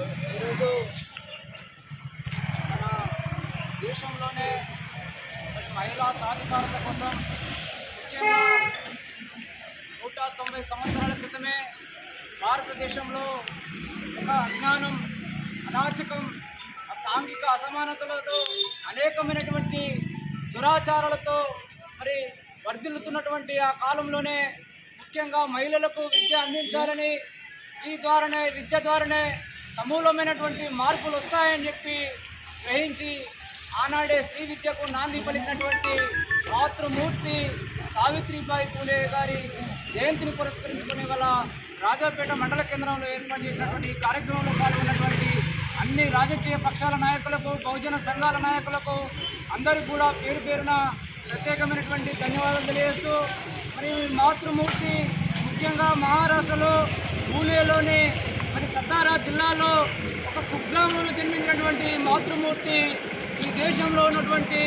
ఈరోజు మన దేశంలోనే మరి మహిళా సాధికారత కోసం ముఖ్యంగా నూట తొంభై సంవత్సరాల క్రితమే భారతదేశంలో ఒక అజ్ఞానం అనాచకం సాంఘిక అసమానతలతో అనేకమైనటువంటి దురాచారాలతో మరి వర్ధిల్లుతున్నటువంటి ఆ కాలంలోనే ముఖ్యంగా మహిళలకు విద్య అందించాలని ఈ ద్వారానే విద్య ద్వారానే సమూలమైనటువంటి మార్పులు వస్తాయని చెప్పి గ్రహించి ఆనాడే స్త్రీ విద్యకు నాంది పలికినటువంటి మాతృమూర్తి సావిత్రిబాయి పూలే గారి జయంతిని పురస్కరించుకునే గల రాజాపేట మండల కేంద్రంలో ఏర్పాటు చేసినటువంటి కార్యక్రమంలో పాల్గొన్నటువంటి అన్ని రాజకీయ పక్షాల నాయకులకు బహుజన సంఘాల నాయకులకు అందరికీ కూడా పేరు పేరున ప్రత్యేకమైనటువంటి ధన్యవాదాలు తెలియజేస్తూ మరి మాతృమూర్తి ముఖ్యంగా మహారాష్ట్రలో పూలేలోని జిల్లాలో ఒక కుగ్రామంలో జన్మించినటువంటి మాతృమూర్తి ఈ దేశంలో ఉన్నటువంటి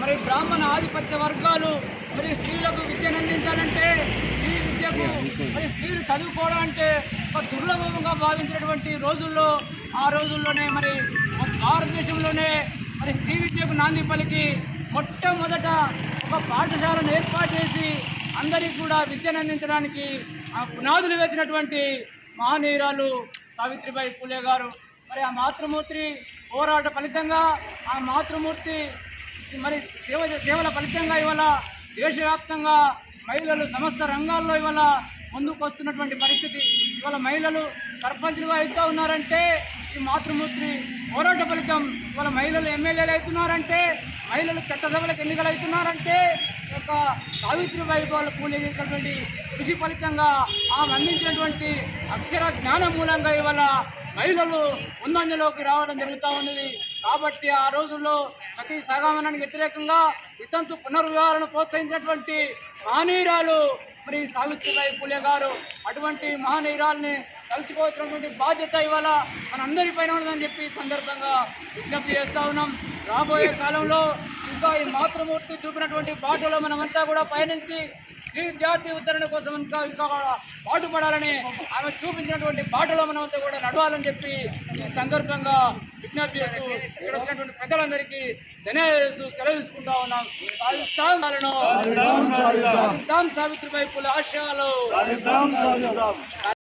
మరి బ్రాహ్మణ ఆధిపత్య వర్గాలు మరి స్త్రీలకు విద్యను అందించాలంటే స్త్రీ విద్యకు మరి స్త్రీలు చదువుకోవడం అంటే ఒక దుర్లభంగా భావించినటువంటి రోజుల్లో ఆ రోజుల్లోనే మరి భారతదేశంలోనే మరి స్త్రీ విద్యకు నాంది పలికి మొట్టమొదట ఒక పాఠశాలను ఏర్పాటు చేసి అందరికీ కూడా విద్యను అందించడానికి ఆ పునాదులు వేసినటువంటి మహనీయురాలు సావిత్రిబాయి పూలే గారు. మరి ఆ మాతృమూర్తి పోరాట ఫలితంగా ఆ మాతృమూర్తి మరి సేవ సేవల ఫలితంగా ఇవాళ దేశవ్యాప్తంగా మహిళలు సమస్త రంగాల్లో ఇవాళ ముందుకు వస్తున్నటువంటి పరిస్థితి. ఇవాళ మహిళలు సర్పంచులుగా అవుతూ ఉన్నారంటే ఈ మాతృమూర్తి పోరాట ఫలితం. ఇవాళ మహిళలు ఎమ్మెల్యేలు అవుతున్నారంటే మహిళలు చట్టసభలకు ఎన్నికలు అవుతున్నారంటే యొక్క సావిత్రిబాయి వాళ్ళు పూలే కృషి ఫలితంగా ఆమె అందించినటువంటి అక్షర జ్ఞాన మూలంగా ఇవాళ మహిళలు ముందంజలోకి రావడం జరుగుతూ ఉన్నది. కాబట్టి ఆ రోజుల్లో సతీ సహగమనానికి వ్యతిరేకంగా వితంతు పునర్వివాహాలను ప్రోత్సహించినటువంటి మహనీయురాలు మరి సావిత్రిబాయి పూలే గారు. అటువంటి మహనీయురాల్ని తలుచుకోవాల్సినటువంటి బాధ్యత ఇవాళ మనందరిపైన పైన చెప్పి సందర్భంగా విజ్ఞప్తి చేస్తూ ఉన్నాం. రాబోయే కాలంలో ఇంకా ఈ మాతృమూర్తి చూపినటువంటి బాటలో మనమంతా కూడా పయనించి స్త్రీ జాతి ఉద్ధరణ కోసం ఇంకా ఇంకా పాటుపడాలని ఆమె చూపించినటువంటి బాటలో మనమంతా కూడా నడవాలని చెప్పి ఈ సందర్భంగా విజ్ఞప్తి చేస్తూ ఇక్కడ వచ్చినటువంటి పెద్దలందరికీ ధన్యవాదాలు సెలవు తీసుకుంటా ఉన్నాం సావిత్రిబాయి పుల ఆశయాలు.